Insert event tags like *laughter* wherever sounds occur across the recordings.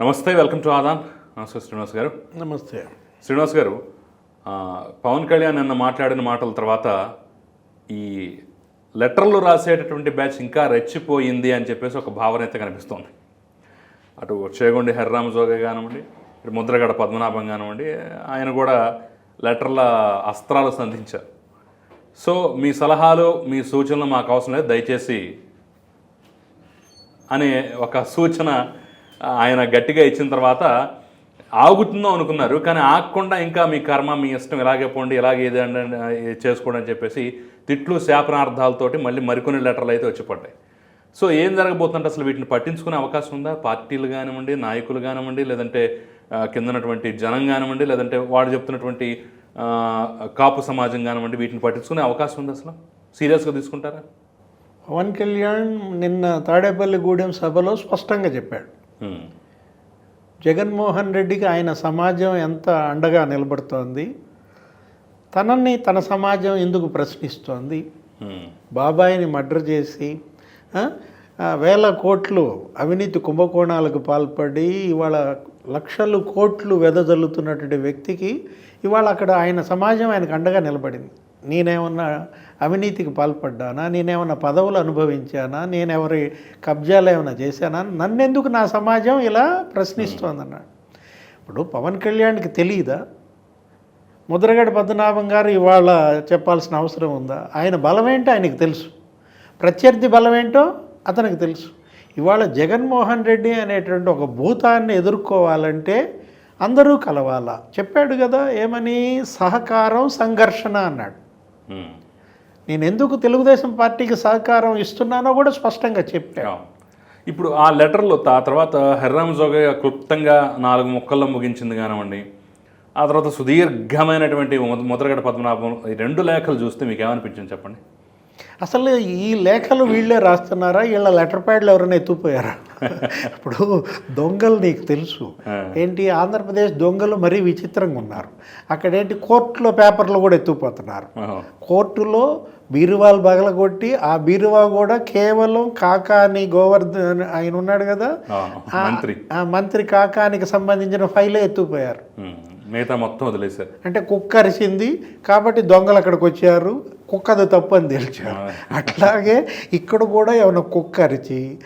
నమస్తే welcome to Aadan. నమస్తే శ్రీనివాస్ గారు. నమస్తే. శ్రీనివాస్ గారు పవన్ కళ్యాణ్ నిన్న మాట్లాడిన మాటల తర్వాత ఈ లెటర్లు రాసేటటువంటి బ్యాచ్ ఇంకా రెచ్చిపోయింది అని చెప్పేసి ఒక భావన అయితే కనిపిస్తోంది. అటు చేగొండి హరిరామ జోగ కానివ్వండి ఇటు ముద్రగడ పద్మనాభం కానివ్వండి ఆయన కూడా లెటర్ల అస్త్రాలు సంధించారు. సో మీ సలహాలు మీ సూచనలు మాకు అవసరం లేదు. దయచేసి అనే ఒక సూచన ఆయన గట్టిగా ఇచ్చిన తర్వాత ఆగుతుందో అనుకున్నారు కానీ ఆగకుండా ఇంకా మీ కర్మ మీ ఇష్టం ఇలాగే పోండి ఇలాగే ఏదండి చేసుకోండి అని చెప్పేసి తిట్లు శాపనార్థాలతోటి మళ్ళీ మరికొన్ని లెటర్లు అయితే వచ్చి పడ్డాయి సో ఏం జరగబోతుందంటే అసలు వీటిని పట్టించుకునే అవకాశం ఉందా? పార్టీలు కానివ్వండి నాయకులు కానివ్వండి లేదంటే కిందనటువంటి జనం కానివ్వండి లేదంటే వాడు చెప్తున్నటువంటి కాపు సమాజం కానివ్వండి వీటిని పట్టించుకునే అవకాశం ఉంది అసలు? సీరియస్గా తీసుకుంటారా? పవన్ కళ్యాణ్ నిన్న తాడేపల్లిగూడెం సభలో స్పష్టంగా చెప్పాడు. జగన్మోహన్ రెడ్డికి ఆయన సమాజం ఎంత అండగా నిలబడుతోంది తనని తన సమాజం ఎందుకు ప్రశ్నిస్తోంది. బాబాయిని మర్డర్ చేసి వేల కోట్లు అవినీతి కుంభకోణాలకు పాల్పడి ఇవాళ లక్షలు కోట్లు వెదజల్లుతున్నటువంటి వ్యక్తికి ఇవాళ అక్కడ ఆయన సమాజం ఆయనకు అండగా నిలబడింది నేనేమన్నా అవినీతికి పాల్పడ్డానా? నేనేమన్నా పదవులు అనుభవించానా? నేనెవరి కబ్జాలు ఏమైనా చేశానా? నన్నెందుకు నా సమాజం ఇలా ప్రశ్నిస్తోందన్నాడు. ఇప్పుడు పవన్ కళ్యాణ్కి తెలియదా ముద్రగడ పద్మనాభం గారు ఇవాళ చెప్పాల్సిన అవసరం ఉందా? ఆయన బలమేంటో ఆయనకు తెలుసు. ప్రత్యర్థి బలమేంటో అతనికి తెలుసు. ఇవాళ జగన్మోహన్ రెడ్డి అనేటువంటి ఒక భూతాన్ని ఎదుర్కోవాలంటే అందరూ కలవాలా? చెప్పాడు కదా ఏమని? సహకారం సంఘర్షణ అన్నాడు. నేను ఎందుకు తెలుగుదేశం పార్టీకి సహకారం ఇస్తున్నానో కూడా స్పష్టంగా చెప్పాను. ఇప్పుడు ఆ లెటర్లో ఆ తర్వాత హర్రామ్ జోగయ్య క్లుప్తంగా నాలుగు ముక్కల్లో ముగించింది కానివ్వండి ఆ తర్వాత సుదీర్ఘమైనటువంటి ముద- ముద్రగడ పద్మనాభం ఈ రెండు లేఖలు చూస్తే మీకు ఏమనిపించింది చెప్పండి? అసలు ఈ లేఖలు వీళ్ళే రాస్తున్నారా? వీళ్ళ లెటర్ ప్యాడ్లు ఎవరైనా ఎత్తుపోయారా ఇప్పుడు దొంగలు నీకు తెలుసు. ఏంటి? ఆంధ్రప్రదేశ్ దొంగలు మరీ విచిత్రంగా ఉన్నారు. అక్కడ ఏంటి కోర్టులో పేపర్లు కూడా ఎత్తుకుపోతున్నారు. కోర్టులో బీరువాలు బగలగొట్టి ఆ బీరువా కూడా కేవలం కాకాని గోవర్ధన్ ఆయన ఉన్నాడు కదా? మంత్రి. ఆ మంత్రి కాకానికి సంబంధించిన ఫైలే ఎత్తుకుపోయారు. మిగతా మొత్తం వదిలేశారు. అంటే కుక్క అరిసింది కాబట్టి దొంగలు అక్కడికి వచ్చారు. కుక్కది తప్పు అని తెలిచారు. అట్లాగే ఇక్కడ కూడా ఏమైనా కుక్క అరిచి.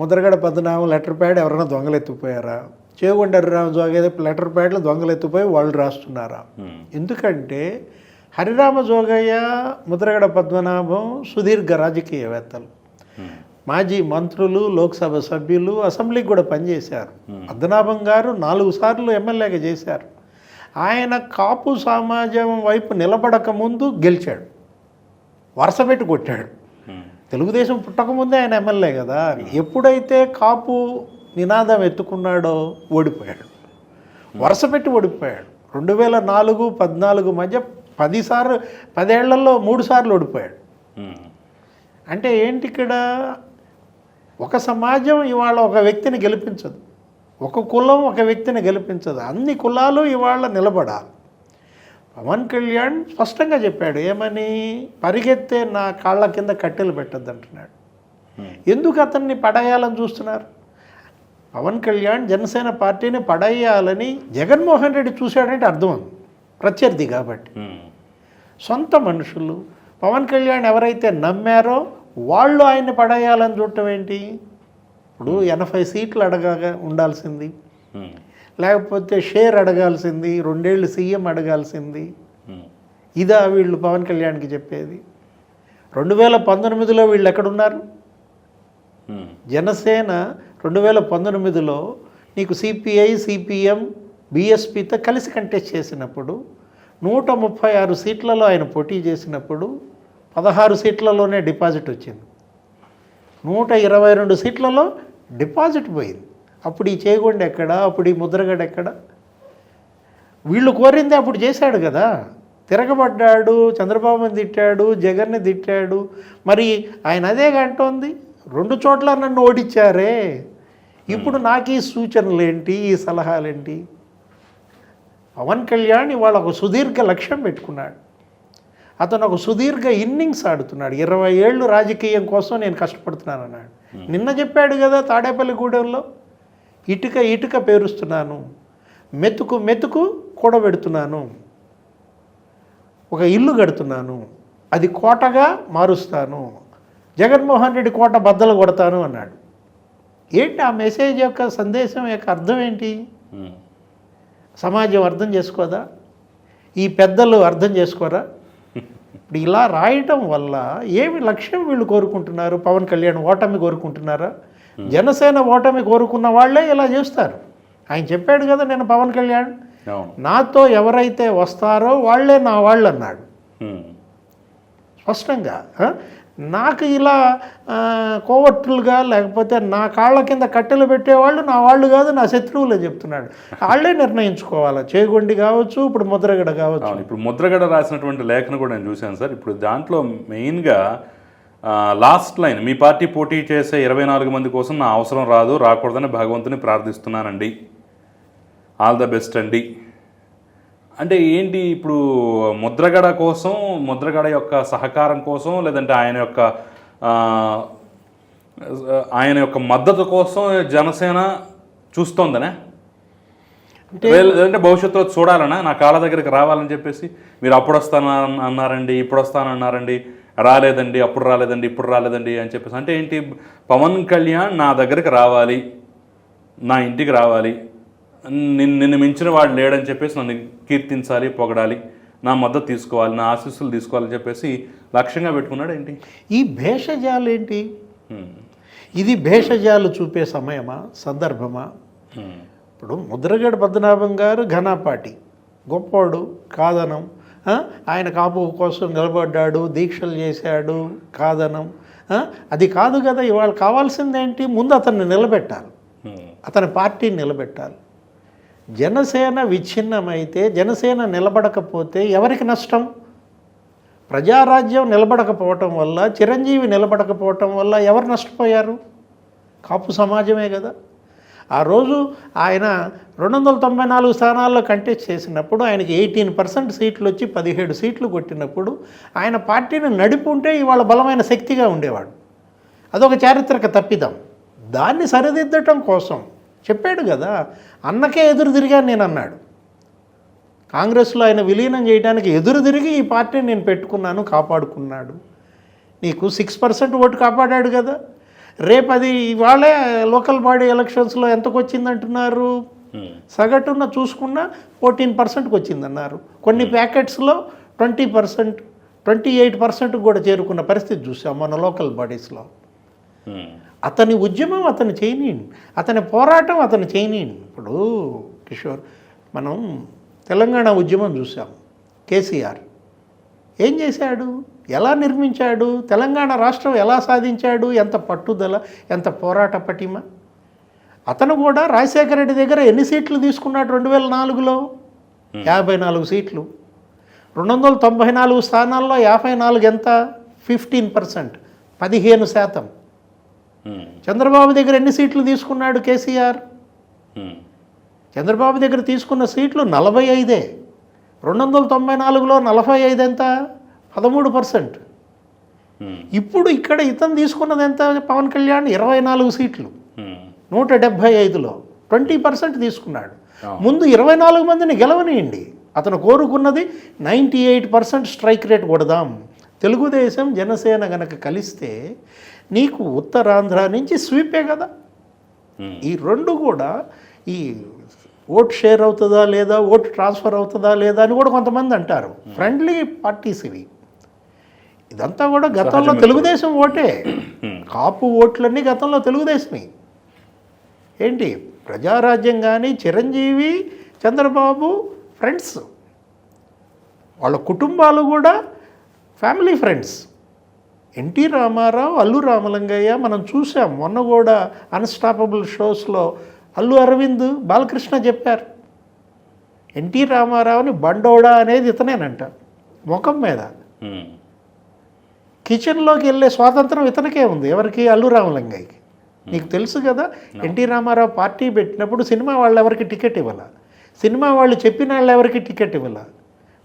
ముద్రగడ పద్మనాభం లెటర్ ప్యాడ్ ఎవరైనా దొంగలు ఎత్తుపోయారా చేగుండరావు జోగే లెటర్ ప్యాడ్లు దొంగలు ఎత్తుపోయి వాళ్ళు రాస్తున్నారా. ఎందుకంటే హరిరామ జోగయ్య ముద్రగడ పద్మనాభం సుదీర్ఘ రాజకీయవేత్తలు. మాజీ మంత్రులు లోక్సభ సభ్యులు అసెంబ్లీకి కూడా పనిచేశారు. పద్మనాభం గారు నాలుగు సార్లు ఎమ్మెల్యేగా చేశారు. ఆయన కాపు సమాజం వైపు నిలబడక ముందు గెలిచాడు. వరుస పెట్టి కొట్టాడు. తెలుగుదేశం పుట్టకముందే ఆయన ఎమ్మెల్యే కదా. ఎప్పుడైతే కాపు నినాదం ఎత్తుకున్నాడో ఓడిపోయాడు. వరుస పెట్టి ఓడిపోయాడు. రెండు వేల నాలుగు పద్నాలుగు మధ్య పదిసార్లు పదేళ్ళలో మూడు సార్లు ఓడిపోయాడు. అంటే ఏంటి ఇక్కడ? ఒక సమాజం ఇవాళ ఒక వ్యక్తిని గెలిపించదు. ఒక కులం ఒక వ్యక్తిని గెలిపించదు. అన్ని కులాలు ఇవాళ నిలబడాలి. పవన్ కళ్యాణ్ స్పష్టంగా చెప్పాడు ఏమని? పరిగెత్తే నా కాళ్ళ కింద కట్టెలు పెట్టద్దు అంటున్నాడు. ఎందుకు అతన్ని పడేయాలని చూస్తున్నారు? పవన్ కళ్యాణ్ జనసేన పార్టీని పడేయాలని జగన్మోహన్ రెడ్డి చూశాడంటే అర్థం ఉంది. ప్రత్యర్థి కాబట్టి. సొంత మనుషులు పవన్ కళ్యాణ్ ఎవరైతే నమ్మారో వాళ్ళు ఆయన్ని పడేయాలని చూడటం ఏంటి? ఇప్పుడు ఎనభై సీట్లు అడగా ఉండాల్సింది. లేకపోతే షేర్ అడగాల్సింది రెండేళ్ళు సీఎం అడగాల్సింది. ఇదా వీళ్ళు పవన్ కళ్యాణ్కి చెప్పేది. రెండు వేల పంతొమ్మిదిలో వీళ్ళు ఎక్కడున్నారు? జనసేన రెండు వేల పంతొమ్మిదిలో నీకు సిపిఐ సిపిఎం బీఎస్పీతో కలిసి కంటెస్ట్ చేసినప్పుడు నూట ముప్పై ఆరు సీట్లలో ఆయన పోటీ చేసినప్పుడు పదహారు సీట్లలోనే డిపాజిట్ వచ్చింది. నూట ఇరవై రెండు సీట్లలో డిపాజిట్ పోయింది. అప్పుడు ఈ చేగొండ ఎక్కడ? అప్పుడు ఈ ముద్రగడ ఎక్కడ? వీళ్ళు కోరింది అప్పుడు చేశాడు కదా. తిరగబడ్డాడు చంద్రబాబుని తిట్టాడు జగన్ని తిట్టాడు. మరి ఆయన అదే అంటోంది రెండు చోట్ల నన్ను ఓడించారే. ఇప్పుడు నాకు ఈ సూచనలు ఏంటి ఈ సలహాలేంటి? పవన్ కళ్యాణ్ ఇవాళ ఒక సుదీర్ఘ లక్ష్యం పెట్టుకున్నాడు. అతను ఒక సుదీర్ఘ ఇన్నింగ్స్ ఆడుతున్నాడు. ఇరవై ఏళ్ళు రాజకీయం కోసం నేను కష్టపడుతున్నాను అన్నాడు నిన్న చెప్పాడు కదా తాడేపల్లిగూడెంలో ఇటుక ఇటుక పేరుస్తున్నాను మెతుకు మెతుకు కూడబెడుతున్నాను ఒక ఇల్లు కడుతున్నాను అది కోటగా మారుస్తాను జగన్మోహన్ రెడ్డి కోట బద్దలు కొడతాను అన్నాడు. ఏంటి ఆ మెసేజ్ యొక్క సందేశం యొక్క అర్థం ఏంటి. సమాజం అర్థం చేసుకోదా? ఈ పెద్దలు అర్థం చేసుకోరా? ఇప్పుడు ఇలా రాయటం వల్ల ఏమి లక్ష్యం వీళ్ళు కోరుకుంటున్నారు? పవన్ కళ్యాణ్ ఓటమి కోరుకుంటున్నారా? జనసేన ఓటమి కోరుకున్న వాళ్ళే ఇలా చేస్తారు. ఆయన చెప్పాడు కదా నేను పవన్ కళ్యాణ్. నాతో ఎవరైతే వస్తారో వాళ్ళే నా వాళ్ళు అన్నాడు ఉమ్. స్పష్టంగా? నాకు ఇలా కోవట్లుగా లేకపోతే నా కాళ్ళ కింద కట్టెలు పెట్టేవాళ్ళు నా వాళ్ళు కాదు నా శత్రువులే చెప్తున్నాడు. వాళ్ళే నిర్ణయించుకోవాలి? చేగొండి కావచ్చు ఇప్పుడు ముద్రగడ కావచ్చు. ఇప్పుడు ముద్రగడ రాసినటువంటి లేఖను కూడా నేను చూశాను సార్. ఇప్పుడు దాంట్లో మెయిన్గా లాస్ట్ లైన్ మీ పార్టీ పోటీ చేసే ఇరవై నాలుగు మంది కోసం నా అవసరం రాదు రాకూడదని భగవంతుని ప్రార్థిస్తున్నానండి. ఆల్ ద బెస్ట్ అండి. అంటే ఏంటి ఇప్పుడు ముద్రగడ కోసం ముద్రగడ యొక్క సహకారం కోసం లేదంటే ఆయన యొక్క ఆయన యొక్క మద్దతు కోసం జనసేన చూస్తోందనే? లేదంటే భవిష్యత్తులో చూడాలనా? నా కాళ్ళ దగ్గరికి రావాలని చెప్పేసి మీరు అప్పుడు వస్తాను అన్న- అన్నారండి ఇప్పుడు వస్తాను అన్నారండి రాలేదండి అప్పుడు రాలేదండి ఇప్పుడు రాలేదండి అని చెప్పేసి. అంటే ఏంటి? పవన్ కళ్యాణ్ నా దగ్గరికి రావాలి నా ఇంటికి రావాలి నిన్ను నిన్ను మించిన వాడు లేడని చెప్పేసి నన్ను కీర్తించాలి పొగడాలి నా మద్దతు తీసుకోవాలి నా ఆశీస్సులు తీసుకోవాలని చెప్పేసి లక్ష్యంగా పెట్టుకున్నాడు ఏంటి ఈ భేషజాలు ఏంటి. ఇది భేషజాలు చూపే సమయమా సందర్భమా. ఇప్పుడు ముద్రగడ పద్మనాభం గారు ఘనాపాటి గొప్పోడు కాదనం? ఆయన కాపు కోసం నిలబడ్డాడు దీక్షలు చేశాడు కాదనం? అది కాదు కదా ఇవాళ కావాల్సిందేంటి ముందు అతన్ని నిలబెట్టాలి. అతని పార్టీని నిలబెట్టాలి జనసేన విచ్ఛిన్నమైతే జనసేన నిలబడకపోతే ఎవరికి నష్టం? ప్రజారాజ్యం నిలబడకపోవటం వల్ల చిరంజీవి నిలబడకపోవటం వల్ల ఎవరు నష్టపోయారు? కాపు సమాజమే కదా. ఆ రోజు ఆయన రెండు వందల తొంభై నాలుగు స్థానాల్లో కంటెస్ట్ చేసినప్పుడు ఆయనకి ఎయిటీన్ పర్సెంట్ సీట్లు వచ్చి పదిహేడు సీట్లు కొట్టినప్పుడు ఆయన పార్టీని నడిపుంటే ఇవాళ బలమైన శక్తిగా ఉండేవాడు. అదొక చారిత్రక తప్పిదం. దాన్ని సరిదిద్దటం కోసం చెప్పాడు కదా అన్నకే ఎదురు తిరిగాను నేను అన్నాడు. కాంగ్రెస్లో ఆయన విలీనం చేయడానికి ఎదురు తిరిగి ఈ పార్టీని నేను పెట్టుకున్నాను కాపాడుకున్నాడు. నీకు సిక్స్ పర్సెంట్ ఓటు కాపాడాడు కదా. రేపు అది ఇవాళే లోకల్ బాడీ ఎలక్షన్స్లో ఎంతకు వచ్చిందంటున్నారు? హ్మ్. సగటున చూసుకున్నా ఫోర్టీన్ పర్సెంట్కి వచ్చిందన్నారు. కొన్ని ప్యాకెట్స్లో twenty percent twenty eight percent కూడా చేరుకున్న పరిస్థితి చూసాం మన లోకల్ బాడీస్లో. హ్మ్. అతని ఉద్యమం అతను చేయనీయండి అతని పోరాటం అతను చేయనీయండి ఇప్పుడు కిషోర్ మనం తెలంగాణ ఉద్యమం చూసాం. కేసీఆర్ ఏం చేశాడు? ఎలా నిర్మించాడు? తెలంగాణ రాష్ట్రం ఎలా సాధించాడు? ఎంత పట్టుదల ఎంత పోరాట పటిమ? అతను కూడా రాజశేఖర రెడ్డి దగ్గర ఎన్ని సీట్లు తీసుకున్నాడు రెండు వేల నాలుగులో యాభై నాలుగు సీట్లు. రెండు వందల తొంభై నాలుగు స్థానాల్లో యాభై నాలుగు ఎంత? Fifteen percent. పదిహేను శాతం. చంద్రబాబు దగ్గర ఎన్ని సీట్లు తీసుకున్నాడు కేసీఆర్? హ్మ్. చంద్రబాబు దగ్గర తీసుకున్న సీట్లు నలభై ఐదే. రెండు వందల తొంభై నాలుగులో నలభై ఐదు ఎంత? పదమూడు పర్సెంట్. హ్మ్. ఇప్పుడు ఇక్కడ ఇతను తీసుకున్నది ఎంత? పవన్ కళ్యాణ్ ఇరవై నాలుగు సీట్లు. హ్మ్. నూట డెబ్భై ఐదులో ట్వంటీ పర్సెంట్ తీసుకున్నాడు. అవును. ముందు ఇరవై నాలుగు మందిని గెలవనియండి. అతను కోరుకున్నది ninety eight percent strike rate కొడదాం. తెలుగుదేశం జనసేన గనక కలిస్తే నీకు ఉత్తరాంధ్ర నుంచి స్వీపే కదా. ఈ రెండు కూడా ఈ ఓట్ షేర్ అవుతుందా లేదా ఓట్ ట్రాన్స్ఫర్ అవుతుందా లేదా అని కూడా కొంతమంది అంటారు. ఫ్రెండ్లీ పార్టీస్ ఇవి. ఇదంతా కూడా గతంలో. తెలుగుదేశం ఓటే. కాపు ఓట్లన్నీ గతంలో తెలుగుదేశమే. ఏంటి? ప్రజారాజ్యం కానీ చిరంజీవి చంద్రబాబు ఫ్రెండ్స్. వాళ్ళ కుటుంబాలు కూడా family friends. NT Ramarao Allu Ramalingaiah మనం చూసాం మొన్న కూడా అన్స్టాపబుల్ షోస్లో అల్లు అరవింద్ బాలకృష్ణ చెప్పారు. ఎన్టీ రామారావుని బండోడా అనేది ఇతనేనంట ముఖం మీద. కిచెన్లోకి వెళ్ళే స్వాతంత్రం ఇతనికే ఉంది ఎవరికి? అల్లు రామలింగయ్యకి. నీకు తెలుసు కదా ఎన్టీ రామారావు పార్టీ పెట్టినప్పుడు సినిమా వాళ్ళు ఎవరికి టికెట్ ఇవ్వాల? సినిమా వాళ్ళు చెప్పిన వాళ్ళు ఎవరికి టికెట్ ఇవ్వాల?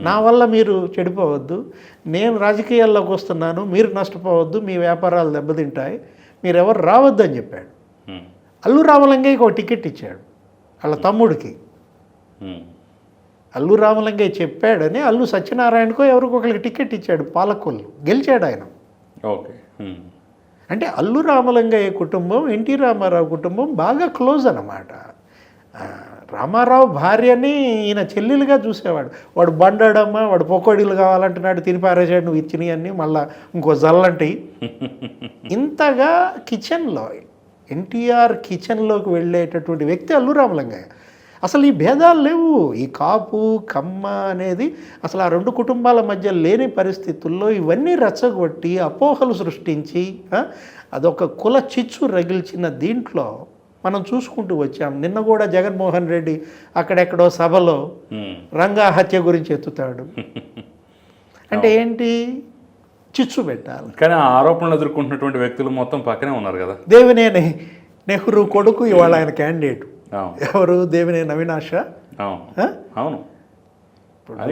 నా వల్ల మీరు చెడిపోవద్దు. నేను రాజకీయాల్లోకి వస్తున్నాను. మీరు నష్టపోవద్దు. మీ వ్యాపారాలు దెబ్బతింటాయి. మీరు ఎవరు రావద్దు అని చెప్పాడు. అల్లు రామలింగయ్యకి ఒక టికెట్ ఇచ్చాడు. వాళ్ళ తమ్ముడికి. అల్లు రామలింగయ్య చెప్పాడని అల్లు సత్యనారాయణకో ఎవరికో ఒకరికి టికెట్ ఇచ్చాడు. పాలకొల్లు. గెలిచాడు ఆయన. ఓకే. అంటే అల్లు రామలింగయ్య కుటుంబం ఎన్టీ రామారావు కుటుంబం బాగా క్లోజ్ అన్నమాట. రామారావు భార్యని ఈయన చెల్లెలుగా చూసేవాడు. వాడు బండడమ్మ వాడు పొకోడీలు కావాలంటున్నాడు తిని పారేసాడు నువ్వు ఇచ్చినవి అన్నీ మళ్ళా ఇంకో జల్లంటి *laughs* ఇంతగా కిచెన్లో ఎన్టీఆర్ కిచెన్లోకి వెళ్ళేటటువంటి వ్యక్తి అల్లు రామలింగయ్య. అసలు ఈ భేదాలు లేవు. ఈ కాపు కమ్మ అనేది అసలు ఆ రెండు కుటుంబాల మధ్య లేని పరిస్థితుల్లో ఇవన్నీ రెచ్చగొట్టి అపోహలు సృష్టించి అదొక కుల చిచ్చు రగిల్చిన దీంట్లో మనం చూసుకుంటూ వచ్చాం. నిన్న కూడా జగన్మోహన్ రెడ్డి అక్కడెక్కడో సభలో. రంగా హత్య గురించి ఎత్తుతాడు. *laughs* అంటే ఏంటి? చిచ్చు పెట్టాలి. కానీ ఆ ఆరోపణలు ఎదుర్కొంటున్నటువంటి వ్యక్తులు మొత్తం పక్కనే ఉన్నారు కదా. దేవినేని నెహ్రూ కొడుకు ఇవాళ ఆయన క్యాండిడేట్. ఎవరు? దేవినేని అవినాష అవును.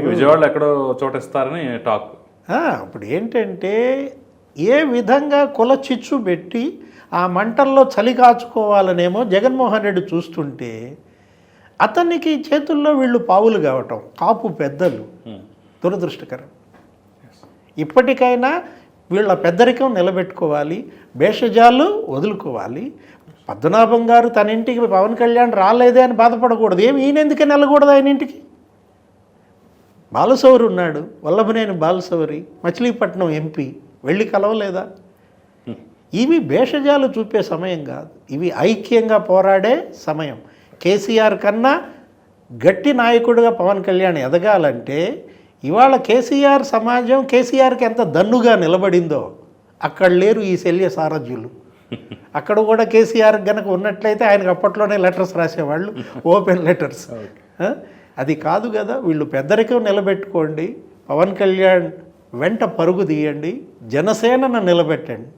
విజయవాడలో ఎక్కడో చోటిస్తారని టాక్. ఆ, ఇప్పుడు ఏంటంటే ఏ విధంగా కుల చిచ్చు పెట్టి ఆ మంటల్లో చలి కాచుకోవాలనేమో జగన్మోహన్ రెడ్డి చూస్తుంటే అతనికి చేతుల్లో వీళ్ళు పావులు కావటం కాపు పెద్దలు. ఉమ్. దురదృష్టకరం. ఇప్పటికైనా వీళ్ళ పెద్దరికం నిలబెట్టుకోవాలి భేషజాలు వదులుకోవాలి. పద్మనాభం గారు తన ఇంటికి పవన్ కళ్యాణ్ రాలేదే అని బాధపడకూడదు. ఏమి ఈయన ఎందుకని వెళ్ళకూడదు ఆయన ఇంటికి? బాలసౌరి ఉన్నాడు వల్లభనేని బాలసౌరి మచిలీపట్నం ఎంపీ. వెళ్ళి కలవలేదా? ఇవి భేషజాలు చూపే సమయం కాదు. ఇవి ఐక్యంగా పోరాడే సమయం. కేసీఆర్ కన్నా గట్టి నాయకుడిగా పవన్ కళ్యాణ్ ఎదగాలంటే ఇవాళ కేసీఆర్ సమాజం కేసీఆర్కి ఎంత దన్నుగా నిలబడిందో అక్కడ లేరు ఈ శల్య సారథ్యులు. అక్కడ కూడా కేసీఆర్ గనక ఉన్నట్లయితే ఆయనకు అప్పట్లోనే లెటర్స్ రాసేవాళ్ళు ఓపెన్ లెటర్స్? అది కాదు కదా వీళ్ళు పెద్దరికం నిలబెట్టుకోండి. పవన్ కళ్యాణ్ వెంట పరుగు తీయండి జనసేనను నిలబెట్టండి.